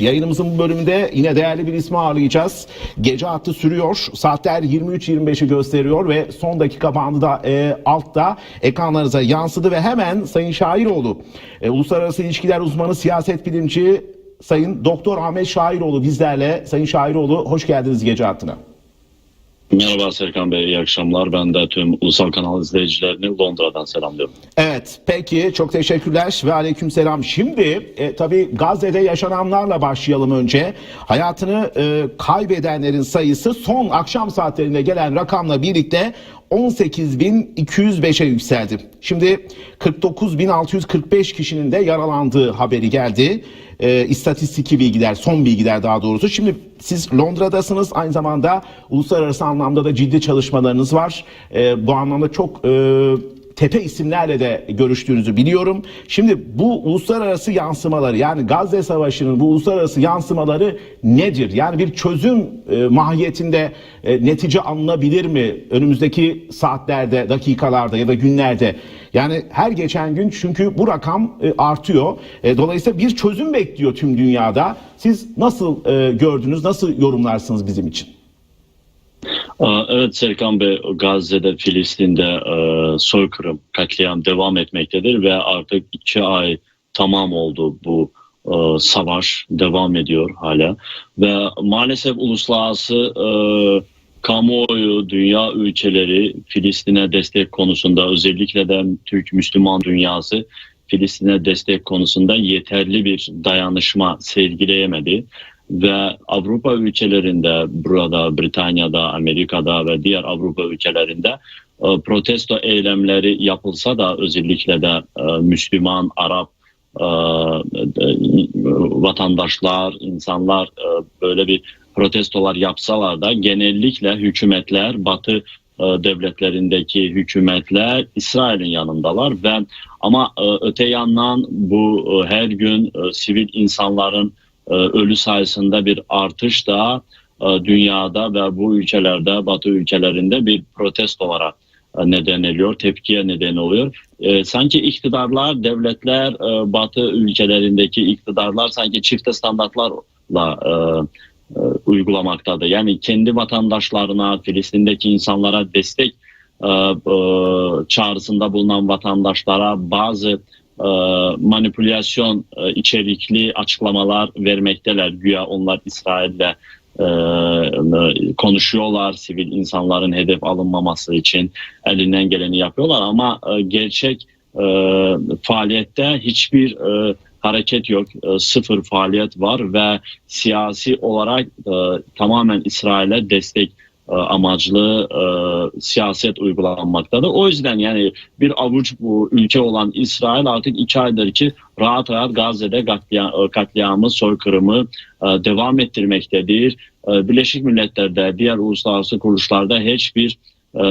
Yayınımızın bu bölümünde yine değerli bir ismi ağırlayacağız. Gece hattı sürüyor. Saatler 23.25'i gösteriyor ve son dakika bandı da e, altta ekranlarınıza yansıdı ve hemen Sayın Şairoğlu, e, Uluslararası İlişkiler Uzmanı, siyaset bilimci Sayın Doktor Ahmet Şairoğlu bizlerle. Sayın Şairoğlu hoş geldiniz gece hattına. Merhaba Serkan Bey, iyi akşamlar. Ben de tüm ulusal kanal izleyicilerini Londra'dan selamlıyorum. Evet peki çok teşekkürler ve aleykümselam. Şimdi e, tabii Gazze'de yaşananlarla başlayalım önce. Hayatını e, kaybedenlerin sayısı son akşam saatlerinde gelen rakamla birlikte 18.205'e yükseldi. Şimdi 49.645 kişinin de yaralandığı haberi geldi. E, istatistiki bilgiler, son bilgiler daha doğrusu. Şimdi siz Londra'dasınız. Aynı zamanda uluslararası anlamda da ciddi çalışmalarınız var. E, bu anlamda çok e, tepe isimlerle de görüştüğünüzü biliyorum. Şimdi bu uluslararası yansımaları yani Gazze Savaşı'nın bu uluslararası yansımaları nedir? Yani bir çözüm e, mahiyetinde e, netice alınabilir mi önümüzdeki saatlerde, dakikalarda ya da günlerde? Yani her geçen gün çünkü bu rakam e, artıyor. E, dolayısıyla bir çözüm bekliyor tüm dünyada. Siz nasıl e, gördünüz, nasıl yorumlarsınız bizim için? Evet Serkan Bey, Gazze'de, Filistin'de e, soykırım, katliam devam etmektedir ve artık iki ay tamam oldu bu e, savaş devam ediyor hala. Ve maalesef uluslararası e, kamuoyu, dünya ülkeleri Filistin'e destek konusunda özellikle de Türk Müslüman dünyası Filistin'e destek konusunda yeterli bir dayanışma sergileyemedi ve Avrupa ülkelerinde burada Britanya'da, Amerika'da ve diğer Avrupa ülkelerinde e, protesto eylemleri yapılsa da özellikle de e, Müslüman, Arap e, vatandaşlar, insanlar böyle bir protestolar yapsalar da genellikle hükümetler, Batı devletlerindeki hükümetler İsrail'in yanındalar. Ve ama öte yandan bu her gün sivil insanların ölü sayısında bir artış da e, dünyada ve bu ülkelerde, Batı ülkelerinde bir protestolara e, neden oluyor, tepkiye neden oluyor. E, sanki iktidarlar, devletler, e, Batı ülkelerindeki iktidarlar sanki çifte standartlarla e, uygulamaktadır. Yani kendi vatandaşlarına, Filistin'deki insanlara destek çağrısında bulunan vatandaşlara bazı manipülasyon e, içerikli açıklamalar vermekteler. Güya onlar İsrail'le e, konuşuyorlar sivil insanların hedef alınmaması için elinden geleni yapıyorlar ama e, gerçek e, faaliyette hiçbir e, hareket yok. E, sıfır faaliyet var ve siyasi olarak e, tamamen İsrail'e destek e, amaçlı e, siyaset uygulanmaktadır. O yüzden yani bir avuç bu ülke olan İsrail artık iki aydır ki rahat rahat Gazze'de e, katliamı, soykırımı e, devam ettirmektedir. E, Birleşik Milletler'de, diğer uluslararası kuruluşlarda hiçbir e,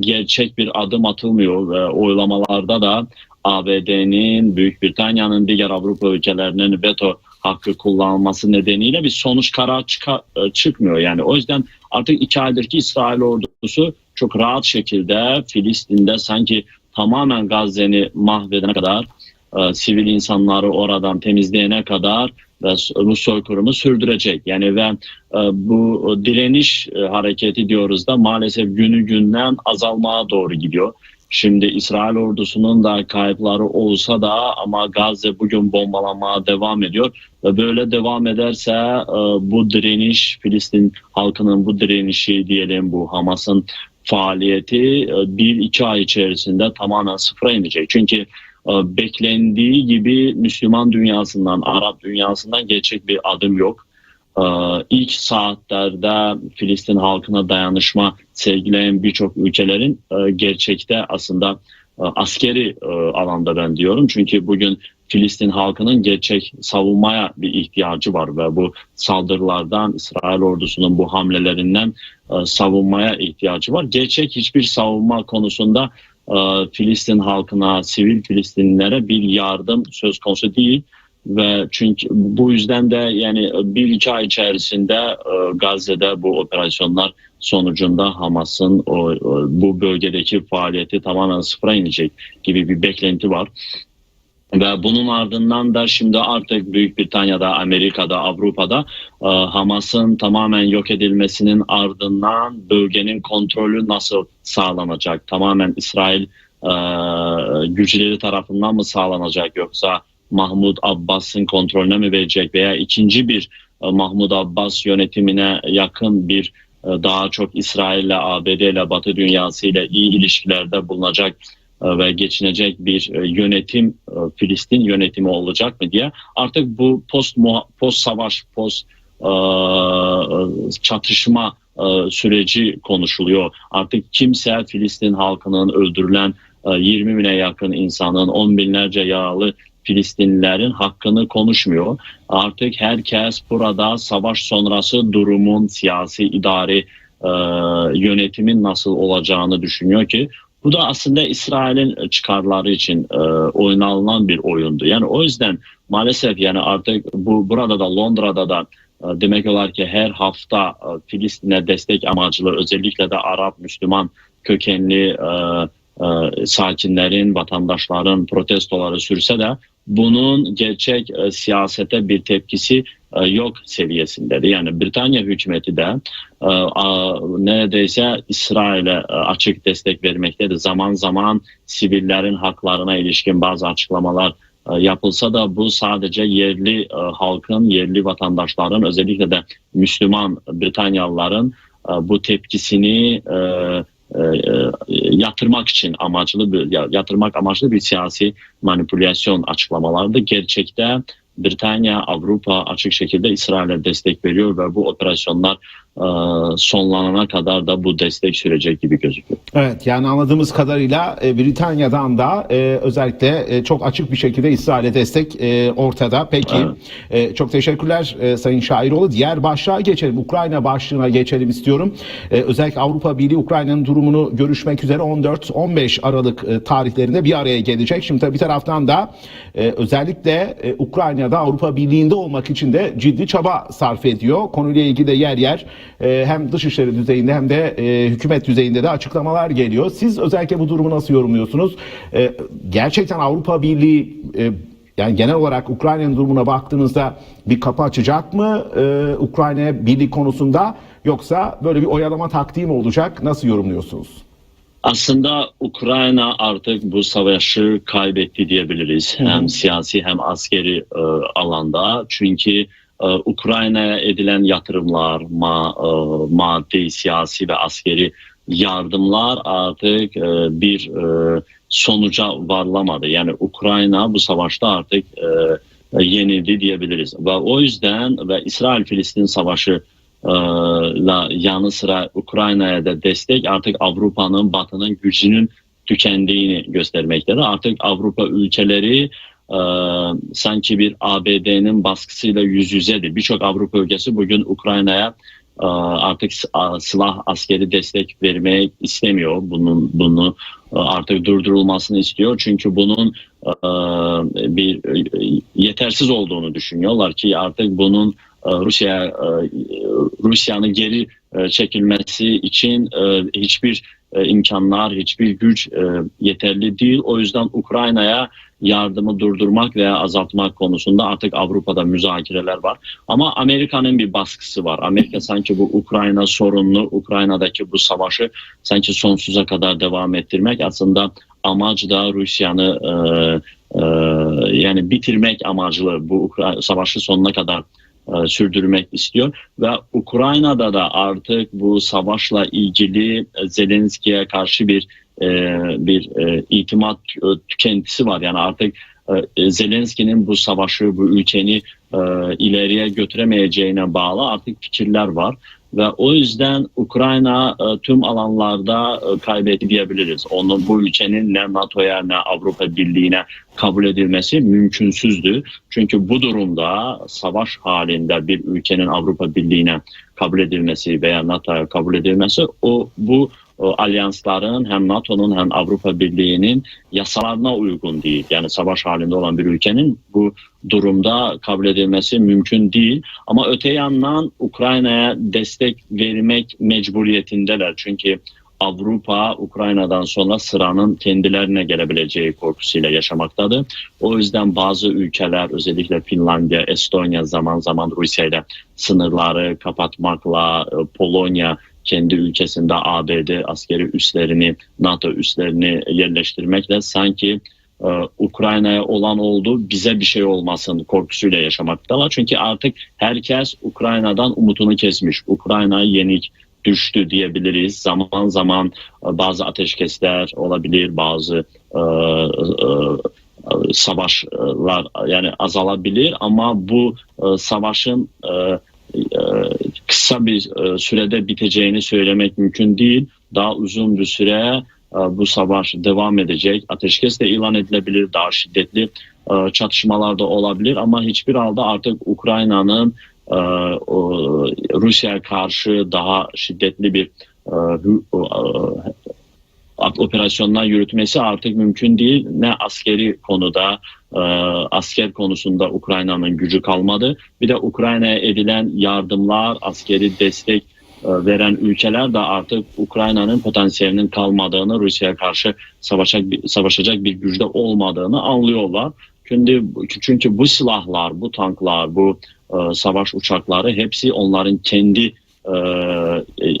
gerçek bir adım atılmıyor ve oylamalarda da ABD'nin, Büyük Britanya'nın, diğer Avrupa ülkelerinin veto hakkı kullanılması nedeniyle bir sonuç karar çıka- e, çıkmıyor. Yani o yüzden artık iki aydır ki İsrail ordusu çok rahat şekilde Filistin'de sanki tamamen Gazze'ni mahvedene kadar e, sivil insanları oradan temizleyene kadar ve Rus soykırımı sürdürecek. Yani ve e, bu direniş e, hareketi diyoruz da maalesef günü günden azalmaya doğru gidiyor. Şimdi İsrail ordusunun da kayıpları olsa da ama Gazze bugün bombalanmaya devam ediyor ve böyle devam ederse e, bu direniş Filistin halkının bu direnişi diyelim bu Hamas'ın faaliyeti e, bir iki ay içerisinde tamamen sıfıra inecek. Çünkü e, beklendiği gibi Müslüman dünyasından, Arap dünyasından gerçek bir adım yok. Ee, ilk saatlerde Filistin halkına dayanışma sergileyen birçok ülkelerin e, gerçekte aslında e, askeri e, alanda ben diyorum. Çünkü bugün Filistin halkının gerçek savunmaya bir ihtiyacı var ve bu saldırılardan İsrail ordusunun bu hamlelerinden savunmaya ihtiyacı var. Gerçek hiçbir savunma konusunda Filistin halkına, sivil Filistinlilere bir yardım söz konusu değil ve çünkü bu yüzden de yani bir iki ay içerisinde e, Gazze'de bu operasyonlar sonucunda Hamas'ın o, o, bu bölgedeki faaliyeti tamamen sıfıra inecek gibi bir beklenti var. Ve bunun ardından da şimdi artık Büyük Britanya'da, Amerika'da, Avrupa'da e, Hamas'ın tamamen yok edilmesinin ardından bölgenin kontrolü nasıl sağlanacak? Tamamen İsrail e, güçleri tarafından mı sağlanacak yoksa Mahmud Abbas'ın kontrolüne mi verecek veya ikinci bir e, Mahmud Abbas yönetimine yakın bir e, daha çok İsrail'le, ABD ile, Batı dünyası ile iyi ilişkilerde bulunacak e, ve geçinecek bir yönetim Filistin yönetimi olacak mı diye artık bu post post savaş post çatışma süreci konuşuluyor. Artık kimse Filistin halkının öldürülen e, 20 bine yakın insanın on binlerce yaralı Filistinlilerin hakkını konuşmuyor. Artık herkes burada savaş sonrası durumun siyasi idari e, yönetimin nasıl olacağını düşünüyor ki bu da aslında İsrail'in çıkarları için e, oynanılan bir oyundu. Yani o yüzden maalesef yani artık bu burada da Londra'da da e, demek olar ki her hafta e, Filistin'e destek amaçlı özellikle de Arap Müslüman kökenli e, e, sakinlerin, vatandaşların protestoları sürse de bunun gerçek e, siyasete bir tepkisi e, yok seviyesindedir. Yani Britanya hükümeti de e, a, neredeyse İsrail'e e, açık destek vermektedir. Zaman zaman sivillerin haklarına ilişkin bazı açıklamalar e, yapılsa da bu sadece yerli e, halkın, yerli vatandaşların özellikle de Müslüman Britanyalıların e, bu tepkisini e, yatırmak için amaçlı bir ya- yatırmak amaçlı bir siyasi manipülasyon açıklamalardı. Gerçekte Britanya, Avrupa açık şekilde İsrail'e destek veriyor ve bu operasyonlar e, sonlanana kadar da bu destek sürecek gibi gözüküyor. Evet yani anladığımız kadarıyla e, Britanya'dan da e, özellikle e, çok açık bir şekilde İsrail'e destek e, ortada. Peki e, çok teşekkürler e, Sayın Şairoğlu. Diğer başlığa geçelim. Ukrayna başlığına geçelim istiyorum. E, özellikle Avrupa Birliği Ukrayna'nın durumunu görüşmek üzere 14-15 Aralık e, tarihlerinde bir araya gelecek. Şimdi tabii bir taraftan da e, özellikle e, Ukrayna'da Avrupa Birliği'nde olmak için de ciddi çaba sarf ediyor. Konuyla ilgili de yer yer e, hem dışişleri düzeyinde hem de e, hükümet düzeyinde de açıklamalar geliyor. Siz özellikle bu durumu nasıl yorumluyorsunuz? E, gerçekten Avrupa Birliği e, yani genel olarak Ukrayna'nın durumuna baktığınızda bir kapı açacak mı e, Ukrayna birlik konusunda yoksa böyle bir oyalama taktiği mi olacak? Nasıl yorumluyorsunuz? Aslında Ukrayna artık bu savaşı kaybetti diyebiliriz. Hem siyasi hem askeri e, alanda. Çünkü e, Ukrayna'ya edilen yatırımlar, ma, e, maddi, siyasi ve askeri yardımlar artık e, bir e, sonuca varlamadı. Yani Ukrayna bu savaşta artık yenildi diyebiliriz. Ve o yüzden ve İsrail-Filistin savaşı la yanı sıra Ukrayna'ya da destek artık Avrupa'nın, Batı'nın gücünün tükendiğini göstermektedir. Artık Avrupa ülkeleri e, sanki bir ABD'nin baskısıyla yüz yüzedir. Birçok Avrupa ülkesi bugün Ukrayna'ya e, artık silah askeri destek vermek istemiyor. Bunun bunu e, artık durdurulmasını istiyor. Çünkü bunun e, bir e, yetersiz olduğunu düşünüyorlar ki artık bunun e, Rusya Rusya'nın geri çekilmesi için hiçbir e, imkanlar, hiçbir güç e, yeterli değil. O yüzden Ukrayna'ya yardımı durdurmak veya azaltmak konusunda artık Avrupa'da müzakereler var. Ama Amerika'nın bir baskısı var. Amerika sanki bu Ukrayna sorunlu, Ukrayna'daki bu savaşı sanki sonsuza kadar devam ettirmek aslında amaç da Rusya'nı e, e, yani bitirmek amaclı bu Ukra- savaşı sonuna kadar e, sürdürmek istiyor ve Ukrayna'da da artık bu savaşla ilgili e, Zelenski'ye karşı bir e, bir e, itimat e, tükentisi var. Yani artık e, Zelenski'nin bu savaşı, bu ülkeni e, ileriye götüremeyeceğine bağlı artık fikirler var. Ve o yüzden Ukrayna e, tüm alanlarda e, kaybetti diyebiliriz. Onun bu ülkenin ne NATO'ya ne Avrupa Birliği'ne kabul edilmesi mümkünsüzdü. Çünkü bu durumda savaş halinde bir ülkenin Avrupa Birliği'ne kabul edilmesi veya NATO'ya kabul edilmesi o bu o, alyansların hem NATO'nun hem Avrupa Birliği'nin yasalarına uygun değil. Yani savaş halinde olan bir ülkenin bu durumda kabul edilmesi mümkün değil. Ama öte yandan Ukrayna'ya destek vermek mecburiyetindeler. Çünkü Avrupa Ukrayna'dan sonra sıranın kendilerine gelebileceği korkusuyla yaşamaktadır. O yüzden bazı ülkeler özellikle Finlandiya, Estonya zaman zaman Rusya ile sınırları kapatmakla e, Polonya kendi ülkesinde ABD askeri üslerini, NATO üslerini yerleştirmekle sanki e, Ukrayna'ya olan oldu bize bir şey olmasın korkusuyla yaşamaktalar. Çünkü artık herkes Ukrayna'dan umutunu kesmiş. Ukrayna yenik düştü diyebiliriz. Zaman zaman e, bazı ateşkesler olabilir, bazı e, e, e, savaşlar yani azalabilir ama bu e, savaşın e, e, kısa bir e, sürede biteceğini söylemek mümkün değil. Daha uzun bir süre e, bu savaş devam edecek. Ateşkes de ilan edilebilir, daha şiddetli e, çatışmalar da olabilir ama hiçbir halde artık Ukrayna'nın Rusya'ya karşı daha şiddetli bir operasyonlar yürütmesi artık mümkün değil. Ne askeri konuda, e, asker konusunda Ukrayna'nın gücü kalmadı. Bir de Ukrayna'ya edilen yardımlar, askeri destek e, veren ülkeler de artık Ukrayna'nın potansiyelinin kalmadığını, Rusya'ya karşı savaşacak, savaşacak bir güçte olmadığını anlıyorlar. Çünkü, çünkü bu silahlar, bu tanklar, bu e, savaş uçakları hepsi onların kendi e, e,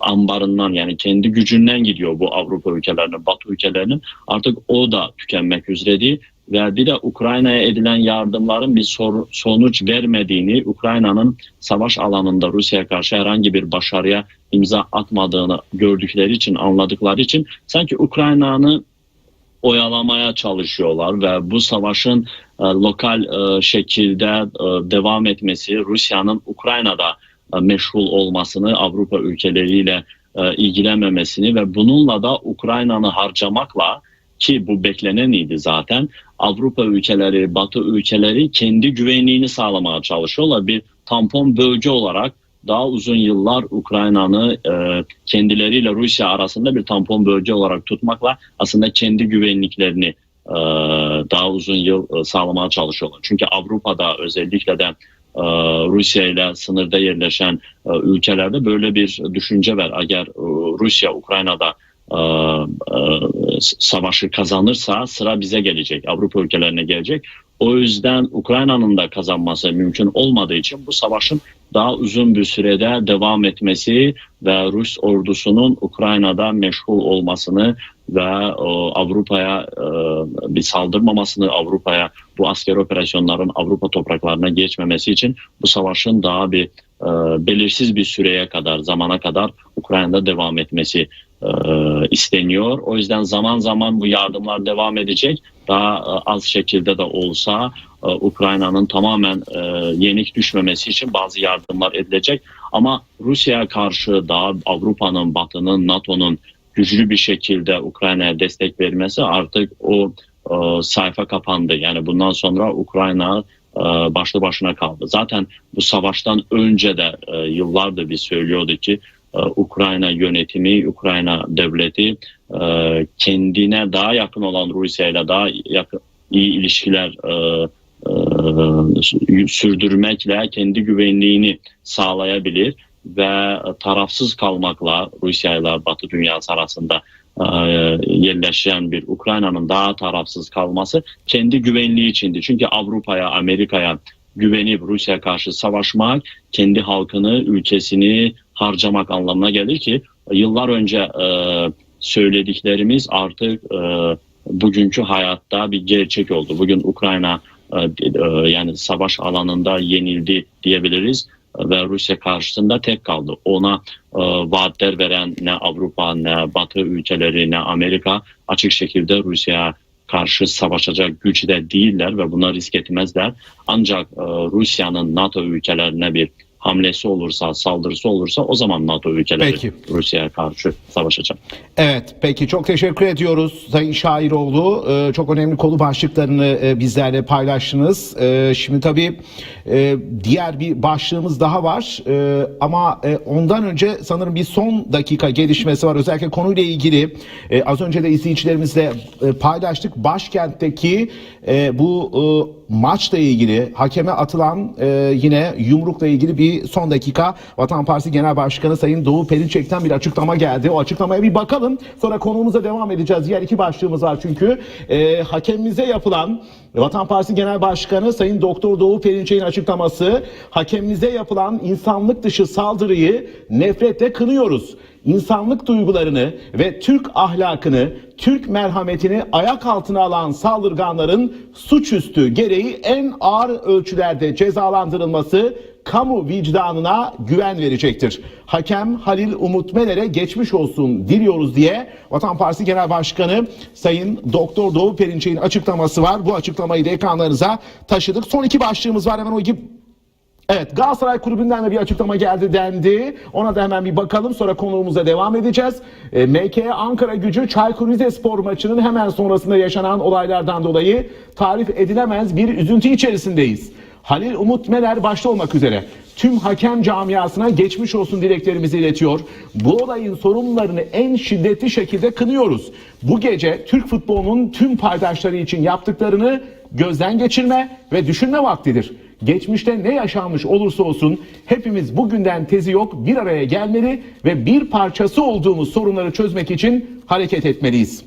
ambarından yani kendi gücünden gidiyor bu Avrupa ülkelerinin, Batı ülkelerinin. Artık o da tükenmek üzere değil. Ve bir de Ukrayna'ya edilen yardımların bir sor- sonuç vermediğini, Ukrayna'nın savaş alanında Rusya'ya karşı herhangi bir başarıya imza atmadığını gördükleri için, anladıkları için sanki Ukrayna'nı oyalamaya çalışıyorlar ve bu savaşın e, lokal e, şekilde e, devam etmesi, Rusya'nın Ukrayna'da e, meşgul olmasını, Avrupa ülkeleriyle e, ilgilenmemesini ve bununla da Ukrayna'nı harcamakla ki bu bekleneniydi zaten Avrupa ülkeleri, Batı ülkeleri kendi güvenliğini sağlamaya çalışıyorlar. Bir tampon bölge olarak daha uzun yıllar Ukrayna'nı e, kendileriyle Rusya arasında bir tampon bölge olarak tutmakla aslında kendi güvenliklerini e, daha uzun yıl e, sağlamaya çalışıyorlar. Çünkü Avrupa'da özellikle de e, Rusya ile sınırda yerleşen e, ülkelerde böyle bir düşünce var. Eğer e, Rusya Ukrayna'da e, e, savaşı kazanırsa sıra bize gelecek, Avrupa ülkelerine gelecek. O yüzden Ukrayna'nın da kazanması mümkün olmadığı için bu savaşın daha uzun bir sürede devam etmesi ve Rus ordusunun Ukrayna'da meşgul olmasını ve Avrupa'ya e, bir saldırmamasını, Avrupa'ya bu askeri operasyonların Avrupa topraklarına geçmemesi için bu savaşın daha bir e, belirsiz bir süreye kadar, zamana kadar Ukrayna'da devam etmesi isteniyor. O yüzden zaman zaman bu yardımlar devam edecek. Daha e, az şekilde de olsa e, Ukrayna'nın tamamen e, yenik düşmemesi için bazı yardımlar edilecek. Ama Rusya'ya karşı daha Avrupa'nın, Batı'nın, NATO'nun güçlü bir şekilde Ukrayna'ya destek vermesi artık o e, sayfa kapandı. Yani bundan sonra Ukrayna e, başlı başına kaldı. Zaten bu savaştan önce de e, yıllardır biz söylüyordu ki e, Ukrayna yönetimi, Ukrayna devleti e, kendine daha yakın olan Rusya ile daha yakın iyi ilişkiler e, e, sürdürmekle kendi güvenliğini sağlayabilir ve tarafsız kalmakla Rusya ile Batı dünyası arasında e, yerleşen bir Ukrayna'nın daha tarafsız kalması kendi güvenliği içindi. Çünkü Avrupa'ya, Amerika'ya güvenip Rusya'ya karşı savaşmak kendi halkını, ülkesini harcamak anlamına gelir ki yıllar önce e, söylediklerimiz artık e, bugünkü hayatta bir gerçek oldu. Bugün Ukrayna e, e, yani savaş alanında yenildi diyebiliriz ve Rusya karşısında tek kaldı. Ona e, vaatler veren ne Avrupa ne Batı ülkeleri ne Amerika açık şekilde Rusya'ya karşı savaşacak güçte değiller ve buna risk etmezler. Ancak e, Rusya'nın NATO ülkelerine bir hamlesi olursa, saldırısı olursa o zaman NATO ülkeleri Peki. Rusya'ya karşı savaşacak. Evet peki çok teşekkür ediyoruz Sayın Şairoğlu. Ee, çok önemli konu başlıklarını e, bizlerle paylaştınız. Ee, şimdi tabii e, diğer bir başlığımız daha var Ee, ama e, ondan önce sanırım bir son dakika gelişmesi var. Özellikle konuyla ilgili e, az önce de izleyicilerimizle e, paylaştık. Başkentteki e, bu e, maçla ilgili hakeme atılan e, yine yumrukla ilgili bir son dakika Vatan Partisi Genel Başkanı Sayın Doğu Perinçek'ten bir açıklama geldi. O açıklamaya bir bakalım. Sonra konumuza devam edeceğiz. Diğer iki başlığımız var çünkü. Ee, hakemimize yapılan Vatan Partisi Genel Başkanı Sayın Doktor Doğu Perinçek'in açıklaması hakemimize yapılan insanlık dışı saldırıyı nefretle kınıyoruz. İnsanlık duygularını ve Türk ahlakını, Türk merhametini ayak altına alan saldırganların suçüstü gereği en ağır ölçülerde cezalandırılması kamu vicdanına güven verecektir. Hakem Halil Umut Meler'e geçmiş olsun diliyoruz diye Vatan Partisi Genel Başkanı Sayın Doktor Doğu Perinçek'in açıklaması var. Bu açıklamayı da ekranlarınıza taşıdık. Son iki başlığımız var hemen o iki Evet Galatasaray Kulübü'nden de bir açıklama geldi dendi. Ona da hemen bir bakalım sonra konuğumuza devam edeceğiz. E, MK Ankara gücü Çaykur Rizespor maçının hemen sonrasında yaşanan olaylardan dolayı tarif edilemez bir üzüntü içerisindeyiz. Halil Umut Meler başta olmak üzere tüm hakem camiasına geçmiş olsun dileklerimizi iletiyor. Bu olayın sorumlularını en şiddetli şekilde kınıyoruz. Bu gece Türk futbolunun tüm paydaşları için yaptıklarını gözden geçirme ve düşünme vaktidir. Geçmişte ne yaşanmış olursa olsun hepimiz bugünden tezi yok bir araya gelmeli ve bir parçası olduğumuz sorunları çözmek için hareket etmeliyiz.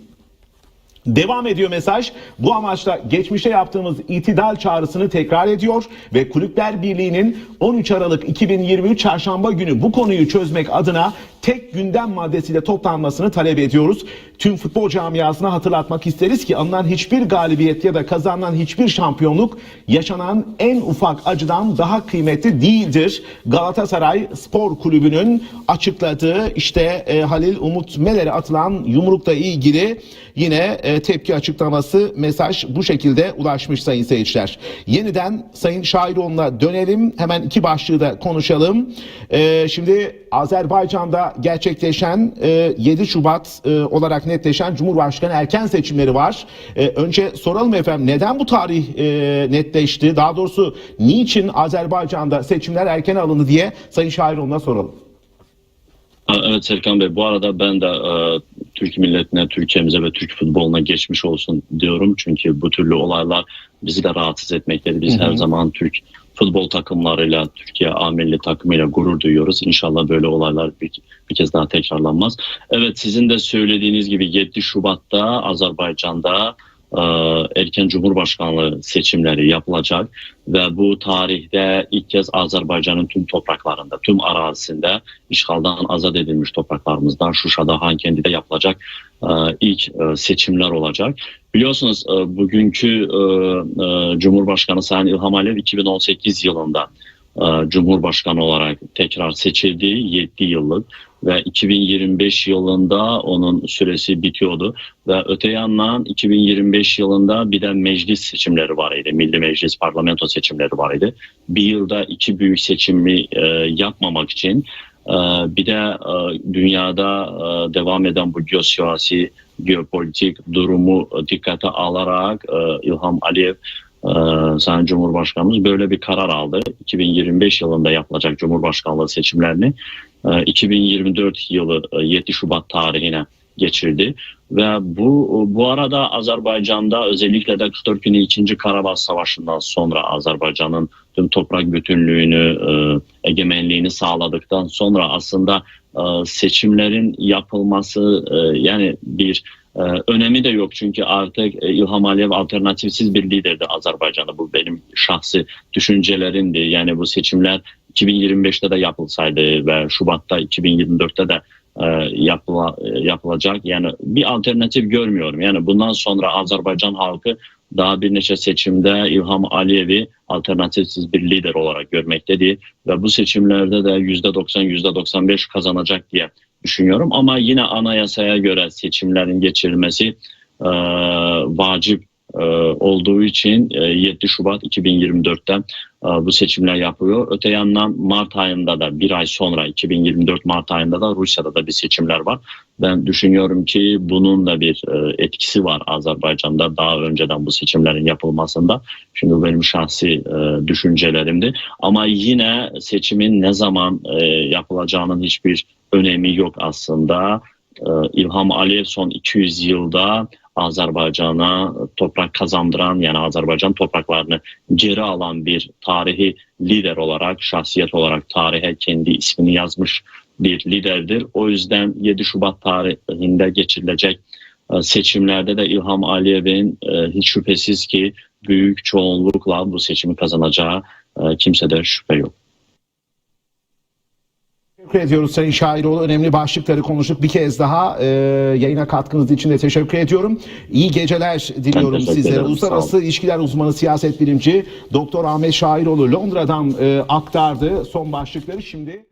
Devam ediyor mesaj. Bu amaçla geçmişte yaptığımız itidal çağrısını tekrar ediyor ve Kulüpler Birliği'nin 13 Aralık 2023 Çarşamba günü bu konuyu çözmek adına tek gündem maddesiyle toplanmasını talep ediyoruz. Tüm futbol camiasına hatırlatmak isteriz ki alınan hiçbir galibiyet ya da kazanılan hiçbir şampiyonluk yaşanan en ufak acıdan daha kıymetli değildir. Galatasaray Spor Kulübü'nün açıkladığı işte e, Halil Umut Meler'e atılan yumrukla ilgili yine e, tepki açıklaması mesaj bu şekilde ulaşmış sayın seyirciler. Yeniden Sayın Şairoğlu'na dönelim. Hemen iki başlığı da konuşalım. E, şimdi Azerbaycan'da gerçekleşen e, 7 Şubat e, olarak netleşen Cumhurbaşkanı erken seçimleri var. E, önce soralım efendim neden bu tarih e, netleşti? Daha doğrusu niçin Azerbaycan'da seçimler erken alındı diye Sayın Şairoğlu'na soralım. Evet Serkan Bey bu arada ben de e, Türk milletine, Türkiye'mize ve Türk futboluna geçmiş olsun diyorum. Çünkü bu türlü olaylar bizi de rahatsız etmektedir. Biz Hı hı. her zaman Türk futbol takımlarıyla, Türkiye A milli takımıyla gurur duyuyoruz. İnşallah böyle olaylar bir, bir kez daha tekrarlanmaz. Evet sizin de söylediğiniz gibi 7 Şubat'ta Azerbaycan'da erken Cumhurbaşkanlığı seçimleri yapılacak ve bu tarihte ilk kez Azerbaycan'ın tüm topraklarında, tüm arazisinde işgalden azat edilmiş topraklarımızdan Şuşa'da, Hankendi'de yapılacak e, ilk e, seçimler olacak. Biliyorsunuz e, bugünkü e, e, Cumhurbaşkanı Sayın İlham Aliyev 2018 yılında e, Cumhurbaşkanı olarak tekrar seçildi 7 yıllık ve 2025 yılında onun süresi bitiyordu ve öte yandan 2025 yılında bir de meclis seçimleri var idi. Milli Meclis parlamento seçimleri var idi. Bir yılda iki büyük seçimi e, yapmamak için e, bir de e, dünyada e, devam eden bu geosiyasi geopolitik durumu dikkate alarak e, İlham Aliyev e, Sayın Cumhurbaşkanımız böyle bir karar aldı. 2025 yılında yapılacak Cumhurbaşkanlığı seçimlerini 2024 yılı e, 7 Şubat tarihine geçirdi. Ve bu bu arada Azerbaycan'da özellikle de 44 günü 2. Karabağ Savaşı'ndan sonra Azerbaycan'ın tüm toprak bütünlüğünü, e, egemenliğini sağladıktan sonra aslında e, seçimlerin yapılması e, yani bir e, önemi de yok çünkü artık e, İlham Aliyev alternatifsiz bir liderdi Azerbaycan'da. Bu benim şahsi düşüncelerimdi. Yani bu seçimler 2025'te de yapılsaydı ve Şubat'ta 2024'te de e, yapıla, e, yapılacak. Yani bir alternatif görmüyorum. Yani bundan sonra Azerbaycan halkı daha bir neçe seçimde İlham Aliyev'i alternatifsiz bir lider olarak görmektedir. Ve bu seçimlerde de %90, %95 kazanacak diye düşünüyorum. Ama yine anayasaya göre seçimlerin geçirilmesi e, vacip e, olduğu için e, 7 Şubat 2024'te e, bu seçimler yapılıyor. Öte yandan Mart ayında da bir ay sonra 2024 Mart ayında da Rusya'da da bir seçimler var. Ben düşünüyorum ki bunun da bir e, etkisi var Azerbaycan'da daha önceden bu seçimlerin yapılmasında. Şimdi benim şahsi e, düşüncelerimdi. Ama yine seçimin ne zaman e, yapılacağının hiçbir önemi yok aslında. e, İlham Aliyev son 200 yılda Azerbaycan'a toprak kazandıran yani Azerbaycan topraklarını geri alan bir tarihi lider olarak, şahsiyet olarak tarihe kendi ismini yazmış bir liderdir. O yüzden 7 Şubat tarihinde geçirilecek e, seçimlerde de İlham Aliyev'in e, hiç şüphesiz ki büyük çoğunlukla bu seçimi kazanacağı e, kimsede şüphe yok. Teşekkür ediyoruz Sayın Şairoğlu. Önemli başlıkları konuştuk. Bir kez daha e, yayına katkınız için de teşekkür ediyorum. İyi geceler diliyorum sizlere. ederim, Uluslararası ilişkiler uzmanı, siyaset bilimci Doktor Ahmet Şairoğlu Londra'dan e, aktardı son başlıkları. Şimdi